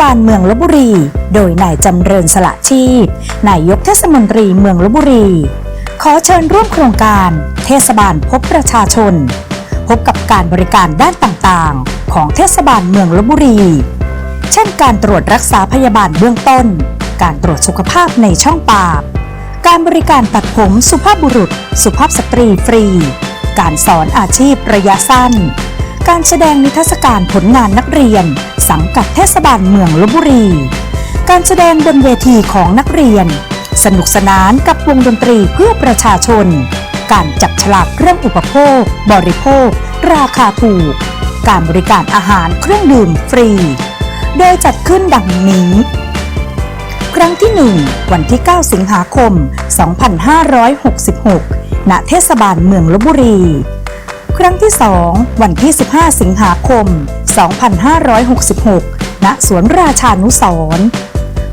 บาลเมืองลบบุรี โดยนายจำเริญสละชีพ นายกเทศมนตรีเมืองลบบุรี ขอเชิญร่วมโครงการ เทศบาลพบประชาชน พบกับการบริการด้านต่างๆ ของเทศบาลเมืองลบบุรี เช่นการตรวจรักษาพยาบาลเบื้องต้น การตรวจสุขภาพในช่องปาก การบริการตัดผมสุภาพบุรุษ สุภาพสตรีฟรี การสอนอาชีพระยะสั้น การแสดงนิทรรศการผลงานนักเรียน สังกัดเทศบาลเมืองลบบุรี การแสดงบนเวทีของนักเรียน สนุกสนานกับวงดนตรีเพื่อประชาชน การจับฉลากเครื่องอุปโภค บริโภค ราคาถูก การบริการอาหารเครื่องดื่มฟรี โดยจัดขึ้นดังนี้ ครั้งที่ 1 วันที่ 9 สิงหาคม 2566 ณ เทศบาลเมืองลบบุรี ครั้งที่ 2 วันที่ 15 สิงหาคม 2566 ณ สวนราชานุสร์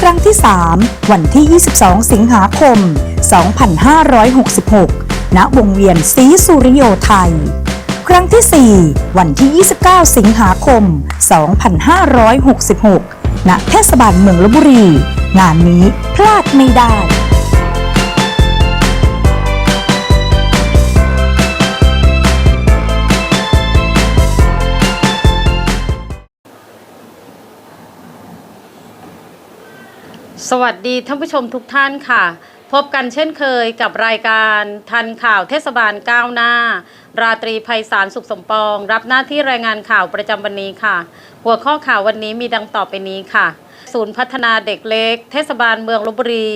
ครั้งที่ 3 วันที่ 22 สิงหาคม 2566 ณ วงเวียนศรีสุริโยไทย ครั้งที่ 4 วันที่ 29 สิงหาคม 2566 ณ เทศบาลเมืองลบบุรี งานนี้พลาดไม่ได้ สวัสดีท่านผู้ชมทุกท่านค่ะ พบกันเช่นเคยกับรายการทันข่าวเทศบาลก้าวหน้า ราตรีภัยสารสุขสมปอง รับหน้าที่รายงานข่าวประจำวันนี้ค่ะ หัวข้อข่าววันนี้มีดังต่อไปนี้ค่ะ ศูนย์พัฒนาเด็กเล็ก เทศบาลเมืองลบบุรี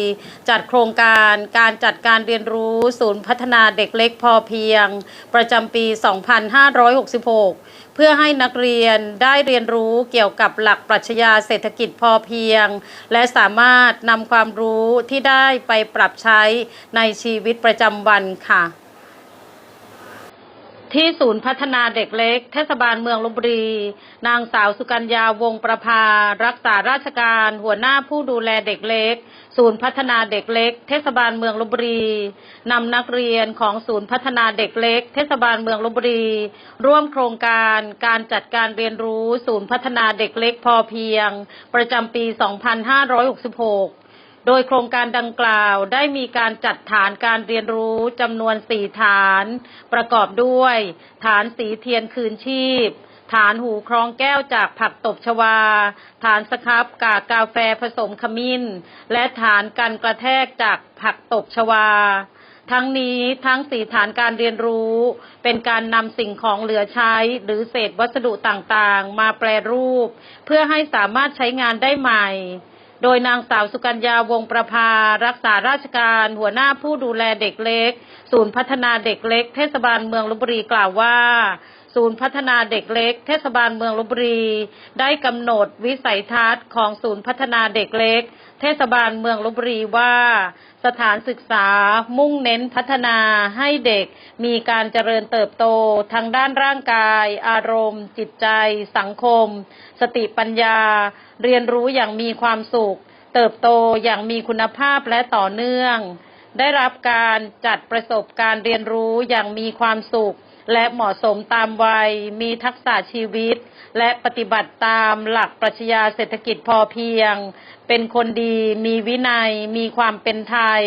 จัดโครงการการจัดการเรียนรู้ ศูนย์พัฒนาเด็กเล็กพอเพียง ประจำปี 2566 เพื่อให้นักเรียนได้เรียนรู้เกี่ยวกับหลักปรัชญาเศรษฐกิจพอเพียง และสามารถนำความรู้ที่ได้ไปปรับใช้ในชีวิตประจำวันค่ะ ที่ศูนย์พัฒนาเด็กเล็ก เทศบาลเมืองลบบุรี นางสาวสุกัญญาวงประภา รักษาราชการ หัวหน้าผู้ดูแลเด็กเล็ก ศูนย์พัฒนาเด็กเล็ก เทศบาลเมืองลบบุรีนำนักเรียนของศูนย์พัฒนาเด็กเล็ก เทศบาลเมืองลบบุรี ร่วมโครงการการจัดการเรียนรู้ ศูนย์พัฒนาเด็กเล็กพอเพียง ประจำปี 2566 โดยโครงการดังกล่าวได้มีการจัดฐานการเรียนรู้จำนวน4ฐาน ประกอบด้วย ฐานสีเทียนคืนชีพ ฐานหูครองแก้วจากผักตบชวา ฐานสครับกากกาแฟผสมขมิ้น และฐานกันกระแทกจากผักตบชวาทั้งนี้ทั้งสี่ฐานการเรียนรู้ เป็นการนำสิ่งของเหลือใช้ หรือเศษวัสดุต่างๆ มาแปรรูป เพื่อให้สามารถใช้งานได้ใหม่ โดยนางสาวสุกัญญาวงประภา รักษาราชการหัวหน้าผู้ดูแลเด็กเล็ก ศูนย์พัฒนาเด็กเล็ก เทศบาลเมืองลบบุรีกล่าวว่า ศูนย์พัฒนาเด็กเล็ก เทศบาลเมืองลบบุรี ได้กำหนดวิสัยทัศน์ของศูนย์พัฒนาเด็กเล็ก เทศบาลเมืองลบบุรีว่า สถานศึกษามุ่งเน้นพัฒนาให้เด็กมีการเจริญเติบโตทางด้านร่างกาย อารมณ์ จิตใจ สังคม สติปัญญา เรียนรู้อย่างมีความสุข เติบโตอย่างมีคุณภาพและต่อเนื่อง ได้รับการจัดประสบการณ์เรียนรู้อย่างมีความสุข และเหมาะสมตามวัย มีทักษะชีวิต และปฏิบัติตามหลักปรัชญาเศรษฐกิจพอเพียง เป็นคนดี มีวินัย มีความเป็นไทย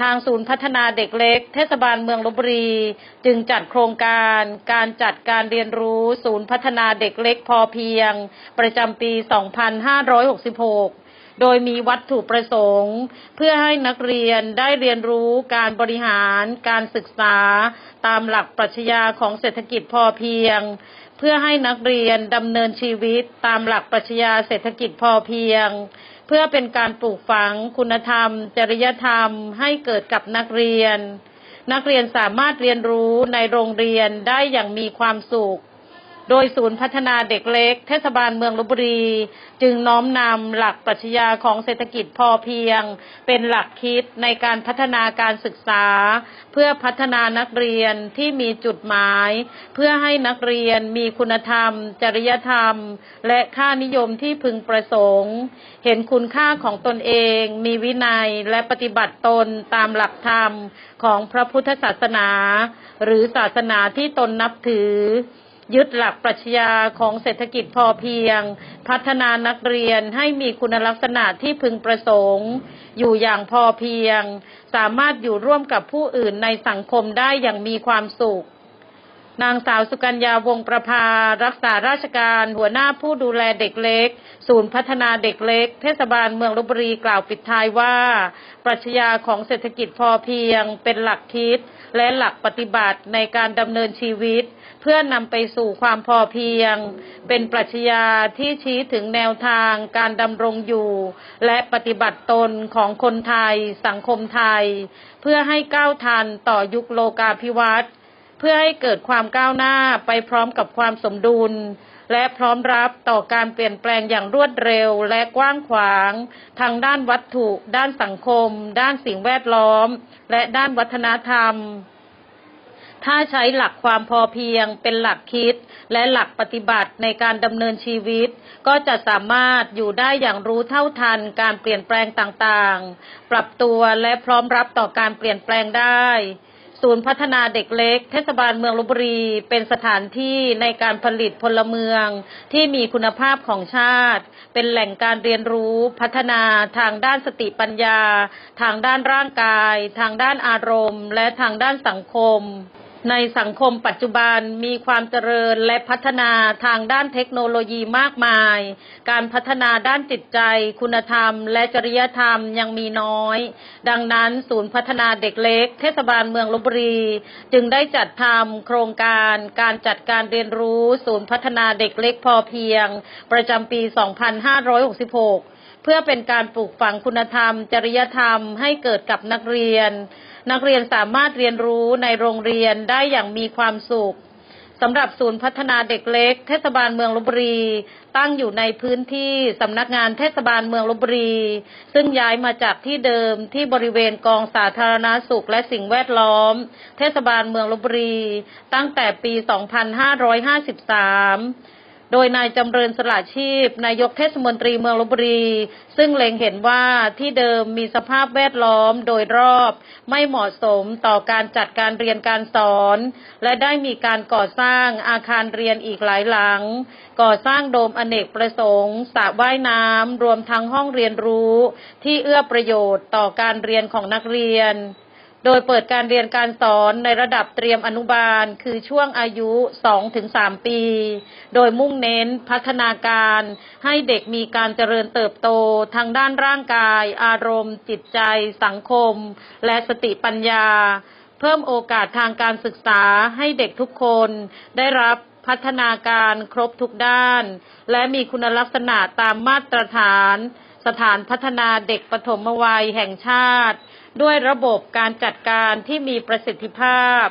ทางศูนย์พัฒนาเด็กเล็ก เทศบาลเมืองลบบุรี จึงจัดโครงการ การจัดการเรียนรู้ ศูนย์พัฒนาเด็กเล็กพอเพียง ประจำปี 2566 โดยมีวัตถุประสงค์ เพื่อให้นักเรียนได้เรียนรู้การบริหารการศึกษา ตามหลักปรัชญาของเศรษฐกิจพอเพียง เพื่อให้นักเรียนดำเนินชีวิตตามหลักปรัชญาเศรษฐกิจพอเพียง เพื่อเป็นการปลูกฝังคุณธรรม จริยธรรม ให้เกิดกับนักเรียน นักเรียนสามารถเรียนรู้ในโรงเรียนได้อย่างมีความสุข โดยศูนย์พัฒนาเด็กเล็ก เทศบาลเมืองลบบุรี จึงน้อมนำหลักปรัชญาของเศรษฐกิจพอเพียง เป็นหลักคิดในการพัฒนาการศึกษา เพื่อพัฒนานักเรียนที่มีจุดหมาย เพื่อให้นักเรียนมีคุณธรรม จริยธรรม และค่านิยมที่พึงประสงค์ เห็นคุณค่าของตนเอง มีวินัยและปฏิบัติตนตามหลักธรรมของพระพุทธศาสนา หรือศาสนาที่ตนนับถือ ยึดหลักปรัชญาของเศรษฐกิจพอเพียง พัฒนานักเรียนให้มีคุณลักษณะที่พึงประสงค์ อยู่อย่างพอเพียง สามารถอยู่ร่วมกับผู้อื่นในสังคมได้อย่างมีความสุข นางสาวสุกัญญาวงประภา รักษาราชการ หัวหน้าผู้ดูแลเด็กเล็ก ศูนย์พัฒนาเด็กเล็ก เทศบาลเมืองลบบุรีกล่าวปิดท้ายว่า ปรัชญาของเศรษฐกิจพอเพียง เป็นหลักคิด และหลักปฏิบัติในการดำเนินชีวิต เพื่อนำไปสู่ความพอเพียง เป็นปรัชญาที่ชี้ถึงแนวทางการดำรงอยู่ และปฏิบัติตนของคนไทย สังคมไทย เพื่อให้ก้าวทันต่อยุคโลกาภิวัตน์ เพื่อให้เกิดความก้าวหน้าไปพร้อมกับความสมดุล และพร้อมรับต่อการเปลี่ยนแปลงอย่างรวดเร็วและกว้างขวาง ทางด้านวัตถุ ด้านสังคม ด้านสิ่งแวดล้อม และด้านวัฒนธรรม ถ้าใช้หลักความพอเพียงเป็นหลักคิด และหลักปฏิบัติในการดำเนินชีวิต ก็จะสามารถอยู่ได้อย่างรู้เท่าทันการเปลี่ยนแปลงต่างๆ ปรับตัวและพร้อมรับต่อการเปลี่ยนแปลงได้ ศูนย์พัฒนาเด็กเล็ก เทศบาลเมืองลบบุรี เป็นสถานที่ในการผลิตพลเมืองที่มีคุณภาพของชาติ เป็นแหล่งการเรียนรู้พัฒนาทางด้านสติปัญญา ทางด้านร่างกาย ทางด้านอารมณ์ และทางด้านสังคม ในสังคมปัจจุบันมีความเจริญและพัฒนาทางด้านเทคโนโลยีมากมาย การพัฒนาด้านจิตใจ คุณธรรม และจริยธรรมยังมีน้อย ดังนั้นศูนย์พัฒนาเด็กเล็ก เทศบาลเมืองลบบุรี จึงได้จัดทำโครงการการจัดการเรียนรู้ศูนย์พัฒนาเด็กเล็กพอเพียง ประจำปี 2566 เพื่อเป็นการปลูกฝังคุณธรรม จริยธรรมให้เกิดกับนักเรียน นักเรียนสามารถเรียนรู้ในโรงเรียนได้อย่างมีความสุขสำหรับศูนย์พัฒนาเด็กเล็ก เทศบาลเมืองลบบุรี ตั้งอยู่ในพื้นที่สำนักงานเทศบาลเมืองลบบุรี ซึ่งย้ายมาจากที่เดิมที่บริเวณกองสาธารณาสุขและสิ่งแวดล้อม เทศบาลเมืองลบบุรี ตั้งแต่ปี 2553 โดยนายจำเริญสละชีพ นายกเทศมนตรีเมืองลบบุรี ซึ่งเล็งเห็นว่าที่เดิมมีสภาพแวดล้อมโดยรอบ ไม่เหมาะสมต่อการจัดการเรียนการสอน และได้มีการก่อสร้างอาคารเรียนอีกหลายหลัง ก่อสร้างโดมอเนกประสงค์สระว่ายน้ำรวมทั้งห้องเรียนรู้ ที่เอื้อประโยชน์ต่อการเรียนของนักเรียน โดยเปิดการเรียนการสอนในระดับเตรียมอนุบาล คือช่วงอายุ 2-3 ปี โดยมุ่งเน้นพัฒนาการให้เด็กมีการเจริญเติบโตทางด้านร่างกาย อารมณ์ จิตใจ สังคม และสติปัญญา เพิ่มโอกาสทางการศึกษาให้เด็กทุกคนได้รับพัฒนาการครบทุกด้าน และมีคุณลักษณะตามมาตรฐาน สถานพัฒนาเด็กปฐมวัยแห่งชาติ ด้วยระบบการจัดการที่มีประสิทธิภาพ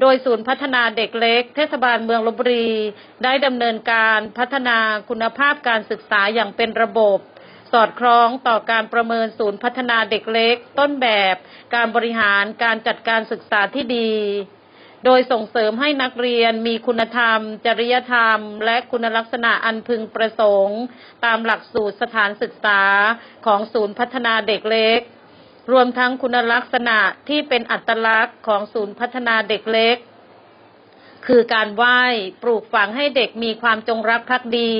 โดยศูนย์พัฒนาเด็กเล็ก เทศบาลเมืองลบบุรี ได้ดำเนินการพัฒนาคุณภาพการศึกษาอย่างเป็นระบบ สอดคล้องต่อการประเมินศูนย์พัฒนาเด็กเล็ก ต้นแบบ การบริหารการจัดการศึกษาที่ดี โดยส่งเสริมให้นักเรียนมีคุณธรรม จริยธรรม และคุณลักษณะอันพึงประสงค์ ตามหลักสูตรสถานศึกษาของศูนย์พัฒนาเด็กเล็ก รวมทั้งคุณลักษณะที่เป็นอัตลักษณ์ของศูนย์พัฒนาเด็กเล็ก คือการไหว้ปลูกฝังให้เด็กมีความจงรักภักดี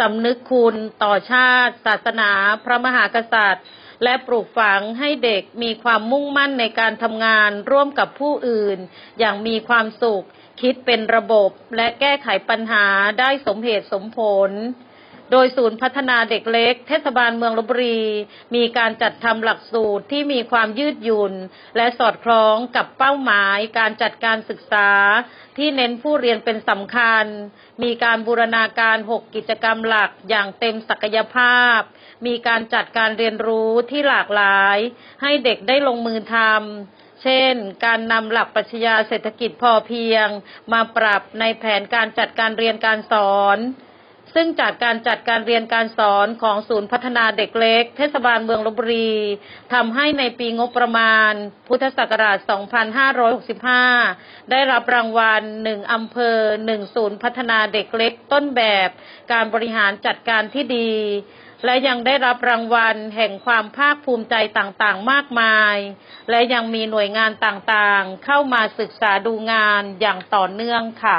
สำนึกคุณต่อชาติ ศาสนา พระมหากษัตริย์ และปลูกฝังให้เด็กมีความมุ่งมั่นในการทำงานร่วมกับผู้อื่น อย่างมีความสุข คิดเป็นระบบและแก้ไขปัญหาได้สมเหตุสมผล โดยศูนย์พัฒนาเด็กเล็ก เทศบาลเมืองลบบุรี มีการจัดทำหลักสูตรที่มีความยืดหยุ่น และสอดคล้องกับเป้าหมายการจัดการศึกษา ที่เน้นผู้เรียนเป็นสำคัญ มีการบูรณาการ 6 กิจกรรมหลักอย่างเต็มศักยภาพ มีการจัดการเรียนรู้ที่หลากหลาย ให้เด็กได้ลงมือทำเช่น การนำหลักปรัชญาเศรษฐกิจพอเพียง มาปรับในแผนการจัดการเรียนการสอน ซึ่งจากการจัดการเรียนการสอนของศูนย์พัฒนาเด็กเล็ก เทศบาลเมืองลบบุรีทำให้ในปีงบประมาณ พุทธศักราช 2565 ได้รับรางวัล 1 อำเภอ 1 ศูนย์พัฒนาเด็กเล็กต้นแบบ การบริหารจัดการที่ดี และยังได้รับรางวัลแห่งความภาคภูมิใจต่างๆ มากมาย และยังมีหน่วยงานต่างๆ เข้ามาศึกษาดูงานอย่างต่อเนื่องค่ะ